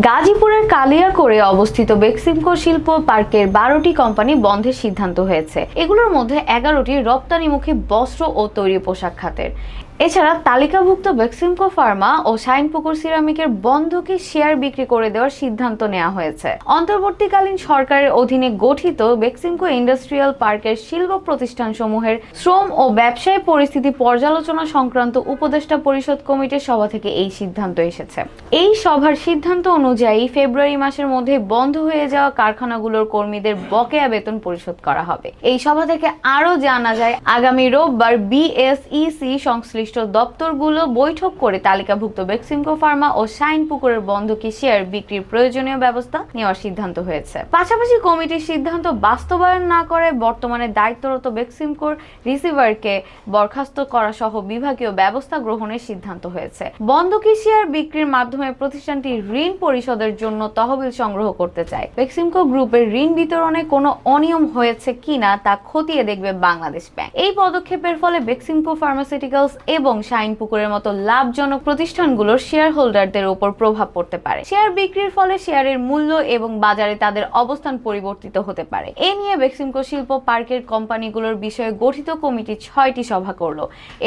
গাজীপুরের কালিয়াকোড়ে অবস্থিত বেক্সিমকো শিল্প পার্কের বারোটি কোম্পানি বন্ধের সিদ্ধান্ত হয়েছে। এগুলোর মধ্যে এগারোটি রপ্তানিমুখী বস্ত্র ও তৈরি পোশাক খাতের। এছাড়া তালিকাভুক্ত বেক্সিমকো ফার্মা ও শাইনপুকুর সিরামিকের বন্ধকে শেয়ার বিক্রি করে দেওয়ার সিদ্ধান্ত নেওয়া হয়েছে। অন্তর্বর্তীকালীন সরকারের অধীনে গঠিত বেক্সিমকো ইন্ডাস্ট্রিয়াল পার্কের শিল্প প্রতিষ্ঠানসমূহের শ্রম ও ব্যবসায় পরিস্থিতি পর্যালোচনা সংক্রান্ত উপদেষ্টা পরিষদ কমিটির সভা থেকে এই সিদ্ধান্ত এসেছে। এই সভার সিদ্ধান্ত অনুযায়ী ফেব্রুয়ারি মাসের মধ্যে বন্ধ হয়ে যাওয়া কারখানাগুলোর কর্মীদের বকেয়া বেতন পরিশোধ করা হবে। এই সভা থেকে আরও জানা যায়, আগামী রোববার বিএসইসি সংশ্লিষ্ট দপ্তরগুলো বৈঠক করে তালিকাভুক্ত বেক্সিমকো ফার্মা ও শাইন পুকুরের বন্ধকি শেয়ার বিক্রির প্রয়োজনীয় ব্যবস্থা নেওয়ার সিদ্ধান্ত হয়েছে। পাশাপাশি কমিটির সিদ্ধান্ত বাস্তবায়ন না করে বর্তমানে দায়িত্বরত বেক্সিমকোর রিসিভারকে বরখাস্ত করা সহ বিভাগীয় ব্যবস্থা গ্রহণের সিদ্ধান্ত হয়েছে। বন্ধকি শেয়ার বিক্রির মাধ্যমে প্রতিষ্ঠানটি ঋণ পরিশোধের জন্য তহবিল সংগ্রহ করতে চায়। বেক্সিমকো গ্রুপের ঋণ বিতরণে কোনো অনিয়ম হয়েছে কিনা তা খতিয়ে দেখবে বাংলাদেশ ব্যাংক। এই পদক্ষেপের ফলে বেক্সিমকো ফার্মাসিউটিক্যালস এবং শাইন পুকুরের মতো লাভজনক প্রতিষ্ঠানগুলোর শেয়ার হোল্ডারদের উপর প্রভাব পড়তে পারে। শেয়ার বিক্রির ফলে শেয়ারের মূল্য এবং বাজারে তাদের অবস্থান পরিবর্তিত হতে পারে। এ নিয়ে বেক্সিমকো শিল্প পার্কের কোম্পানিগুলোর বিষয়ে গঠিত কমিটি ছয়টি সভা করল।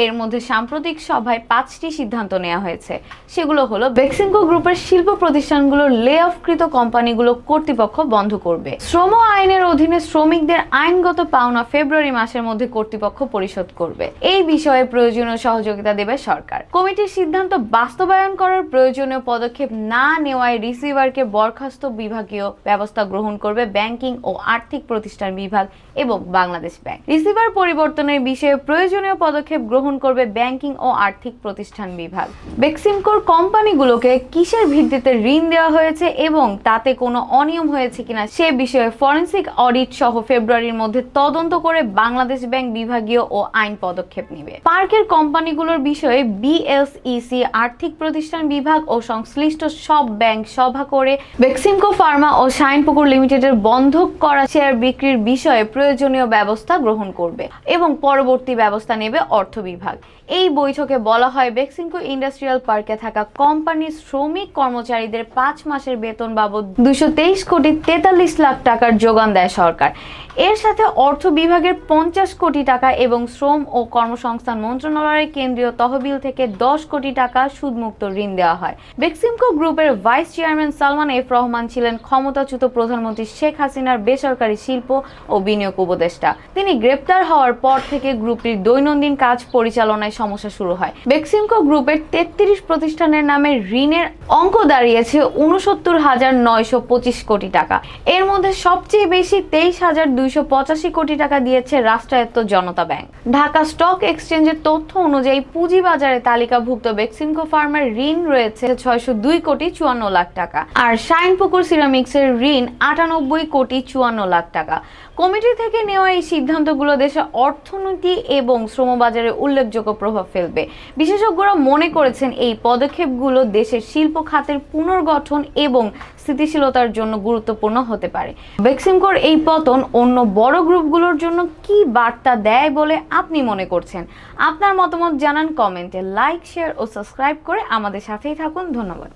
এর মধ্যে সাম্প্রতিক সভায় পাঁচটি সিদ্ধান্ত নেওয়া হয়েছে। সেগুলো হলো, বেক্সিমকো গ্রুপের শিল্প প্রতিষ্ঠানগুলোর লে অফকৃত কোম্পানিগুলো কর্তৃপক্ষ বন্ধ করবে। শ্রম আইনের অধীনে শ্রমিকদের আইনগত পাওনা ফেব্রুয়ারি মাসের মধ্যে কর্তৃপক্ষ পরিশোধ করবে। এই বিষয়ে প্রয়োজনীয় সহযোগিতা দেবে সরকার। কমিটির সিদ্ধান্ত বাস্তবায়ন করার প্রয়োজনীয় পদক্ষেপ না নেওয়ায় রিসিভারকে বরখাস্ত বিভাগীয় ব্যবস্থা গ্রহণ করবে ব্যাংকিং ও আর্থিক প্রতিষ্ঠান বিভাগ এবং বাংলাদেশ ব্যাংক। রিসিভার পরিবর্তনের বিষয়ে প্রয়োজনীয় পদক্ষেপ গ্রহণ করবে ব্যাংকিং ও আর্থিক প্রতিষ্ঠান বিভাগ। বেক্সিমকোর কোম্পানিগুলোকে কিসের ভিত্তিতে ঋণ দেওয়া হয়েছে এবং তাতে কোনো অনিয়ম হয়েছে কিনা সে বিষয়ে ফরেন্সিক অডিট সহ ফেব্রুয়ারির মধ্যে তদন্ত করে বাংলাদেশ ব্যাংক বিভাগীয় ও আইন পদক্ষেপ নেবে। পার্কের কোম্পানিগুলোর বিষয়ে বিএসইসি আর্থিক প্রতিষ্ঠান বিভাগ ও সংশ্লিষ্ট সব ব্যাংক সভা করে বেক্সিমকো ফার্মা ও শাইনপুকুর লিমিটেডের বন্ধক করা শেয়ার বিক্রির বিষয়ে প্রয়োজনীয় ব্যবস্থা গ্রহণ করবে এবং পরবর্তী ব্যবস্থা নেবে অর্থ বিভাগ। এই বৈঠকে বলা হয় বেক্সিমকো ইন্ডাস্ট্রিয়াল পার্কে থাকা কোম্পানির শ্রমিক কর্মচারীদের পাঁচ মাসের বেতন বাবদ দুশো তেইশ কোটি তেতাল্লিশ লাখ টাকার যোগান দেয় সরকার। এর সাথে অর্থ বিভাগের পঞ্চাশ কোটি টাকা এবং শ্রম ও কর্মসংস্থান মন্ত্রণালয়ের কেন্দ্রীয় তহবিল থেকে দশ কোটি টাকা সুদমুক্ত ঋণ দেওয়া হয়। বেক্সিমকো গ্রুপের vice chairman Salman F Rahman ছিলেন ক্ষমতাচ্যুত প্রধানমন্ত্রী শেখ হাসিনার বেসরকারি শিল্প ও বিনিয়োগ উপদেষ্টা। তিনি গ্রেপ্তার হওয়ার পর থেকে গ্রুপটির দৈনন্দিন কাজ পরিচালনায় সমস্যা শুরু হয়। বেক্সিমকো গ্রুপের তেত্রিশ প্রতিষ্ঠানের নামে ঋণের অঙ্ক দাঁড়িয়েছে উনসত্তর হাজার নয়শো পঁচিশ কোটি টাকা। এর মধ্যে সবচেয়ে বেশি তেইশ হাজার দুইশো পঁচাশি কোটি টাকা দিয়েছে রাষ্ট্রায়ত্ত জনতা ব্যাংক। ঢাকা স্টক এক্সচেঞ্জের তথ্য অনুযায়ী পুঁজিবাজারে তালিকাভুক্ত বেক্সিমকো ফার্মার ঋণ রয়েছে ছয়শো দুই কোটি চুয়ান্ন লাখ টাকা। আর শাইনপুকুর সিরামিক্সের ঋণ আটানব্বই কোটি চুয়ান্ন লাখ টাকা। কমিটি থেকে নেওয়া এই সিদ্ধান্তগুলো দেশের অর্থনীতি এবং শ্রমবাজারে উল্লেখযোগ্য প্রভাব ফেলবে। বিশেষজ্ঞরা মনে করেছেন এই পদক্ষেপগুলো দেশের শিল্প খাতের পুনর্গঠন এবং স্থিতিশীলতার জন্য গুরুত্বপূর্ণ হতে পারে। বেক্সিমকোর এই পতন অন্য বড় গ্রুপগুলোর জন্য কি বার্তা দেয় বলে আপনি মনে করছেন? আপনার মতামত জানান কমেন্টে। লাইক, শেয়ার ও সাবস্ক্রাইব করে আমাদের সাথেই থাকুন। ধন্যবাদ।